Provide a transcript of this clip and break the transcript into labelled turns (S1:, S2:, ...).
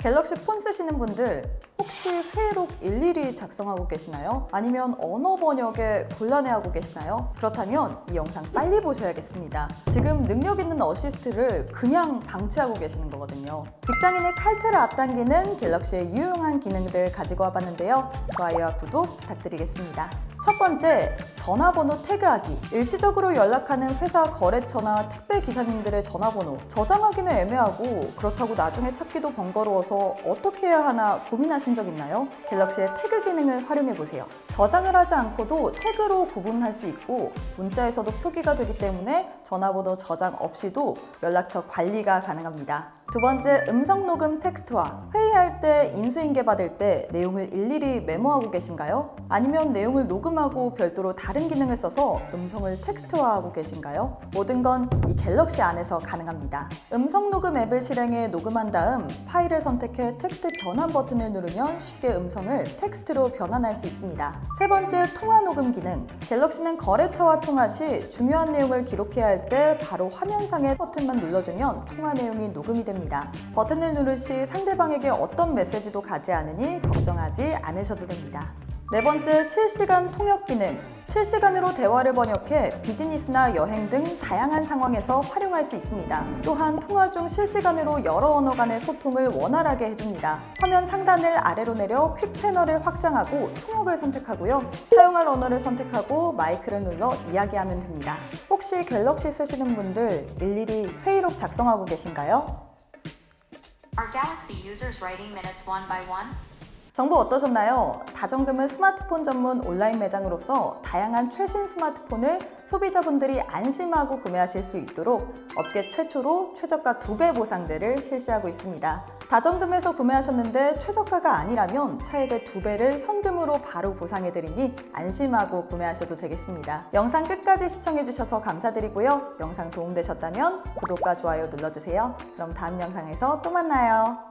S1: 갤럭시 폰 쓰시는 분들 혹시 회록 일일이 작성하고 계시나요? 아니면 언어 번역에 곤란해하고 계시나요? 그렇다면 이 영상 빨리 보셔야겠습니다. 지금 능력 있는 어시스트를 그냥 방치하고 계시는 거거든요. 직장인의 칼퇴를 앞당기는 갤럭시의 유용한 기능들 가지고 와봤는데요. 좋아요와 구독 부탁드리겠습니다. 첫 번째, 전화번호 태그하기. 일시적으로 연락하는 회사 거래처나 택배 기사님들의 전화번호 저장하기는 애매하고 그렇다고 나중에 찾기도 번거로워서 어떻게 해야 하나 고민하신 적 있나요? 갤럭시의 태그 기능을 활용해 보세요. 저장을 하지 않고도 태그로 구분할 수 있고 문자에서도 표기가 되기 때문에 전화번호 저장 없이도 연락처 관리가 가능합니다. 두 번째, 음성 녹음 텍스트화. 회의할 때 인수인계 받을 때 내용을 일일이 메모하고 계신가요? 아니면 내용을 녹음하고 별도로 다른 기능을 써서 음성을 텍스트화하고 계신가요? 모든 건 이 갤럭시 안에서 가능합니다. 음성 녹음 앱을 실행해 녹음한 다음 파일을 선택해 텍스트 변환 버튼을 누르면 쉽게 음성을 텍스트로 변환할 수 있습니다. 세 번째, 통화 녹음 기능. 갤럭시는 거래처와 통화 시 중요한 내용을 기록해야 할 때 바로 화면상의 버튼만 눌러주면 통화 내용이 녹음이 됩니다. 버튼을 누를 시 상대방에게 어떤 메시지도 가지 않으니 걱정하지 않으셔도 됩니다. 네 번째, 실시간 통역 기능. 실시간으로 대화를 번역해 비즈니스나 여행 등 다양한 상황에서 활용할 수 있습니다. 또한 통화 중 실시간으로 여러 언어 간의 소통을 원활하게 해줍니다. 화면 상단을 아래로 내려 퀵 패널을 확장하고 통역을 선택하고요. 사용할 언어를 선택하고 마이크를 눌러 이야기하면 됩니다. 혹시 갤럭시 쓰시는 분들 일일이 회의록 작성하고 계신가요?
S2: Are Galaxy users writing minutes one by one?
S1: 정보 어떠셨나요? 다정금은 스마트폰 전문 온라인 매장으로서 다양한 최신 스마트폰을 소비자분들이 안심하고 구매하실 수 있도록 업계 최초로 최저가 2배 보상제를 실시하고 있습니다. 다정금에서 구매하셨는데 최저가가 아니라면 차액의 2배를 현금으로 바로 보상해드리니 안심하고 구매하셔도 되겠습니다. 영상 끝까지 시청해주셔서 감사드리고요. 영상 도움되셨다면 구독과 좋아요 눌러주세요. 그럼 다음 영상에서 또 만나요.